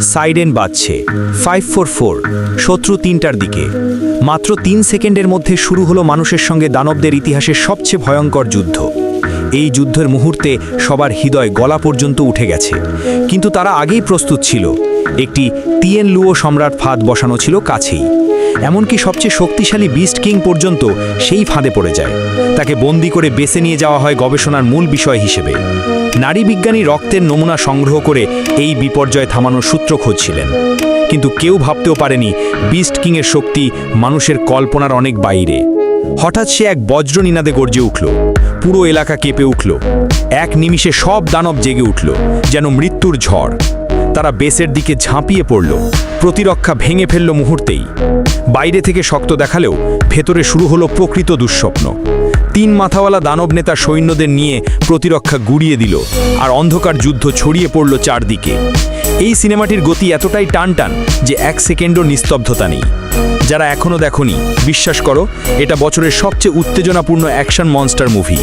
সাইডেন বাজছে। Five four four শত্রু তিনটার দিকে। মাত্র তিন সেকেন্ডের মধ্যে শুরু হলো মানুষের সঙ্গে দানবদের ইতিহাসের সবচেয়ে ভয়ঙ্কর যুদ্ধ। এই যুদ্ধের মুহূর্তে সবার হৃদয় গলা পর্যন্ত উঠে গেছে। কিন্তু তারা আগেই প্রস্তুত ছিল। একটি তিয়েন লুও সম্রাট ফাঁদ বসানো ছিল কাছেই। এমনকি সবচেয়ে শক্তিশালী বিস্ট কিং পর্যন্ত সেই ফাঁদে পড়ে যায়। তাকে বন্দি করে বেছে নিয়ে যাওয়া হয় গবেষণার মূল বিষয় হিসেবে। নারী বিজ্ঞানী রক্তের নমুনা সংগ্রহ করে এই বিপর্যয় থামানোর সূত্র খুঁজছিলেন। কিন্তু কেউ ভাবতেও পারেনি বিস্ট কিংয়ের শক্তি মানুষের কল্পনার অনেক বাইরে। হঠাৎ সে এক বজ্র নিনাদে গর্জে উঠল। পুরো এলাকা কেঁপে উঠল। এক নিমিষে সব দানব জেগে উঠল, যেন মৃত্যুর ঝড়। তারা বেসের দিকে ঝাঁপিয়ে পড়ল। প্রতিরক্ষা ভেঙে ফেলল মুহূর্তেই। বাইরে থেকে শক্ত দেখালেও ভেতরে শুরু হলো প্রকৃত দুঃস্বপ্ন। তিন মাথাওয়ালা দানব নেতা সৈন্যদের নিয়ে প্রতিরক্ষা গুড়িয়ে দিল আর অন্ধকার যুদ্ধ ছড়িয়ে পড়ল চারদিকে। এই সিনেমাটির গতি এতটাই টানটান যে এক সেকেন্ডও নিস্তব্ধতা নেই। যারা এখনও দেখনি, বিশ্বাস করো, এটা বছরের সবচেয়ে উত্তেজনাপূর্ণ অ্যাকশন মনস্টার মুভি।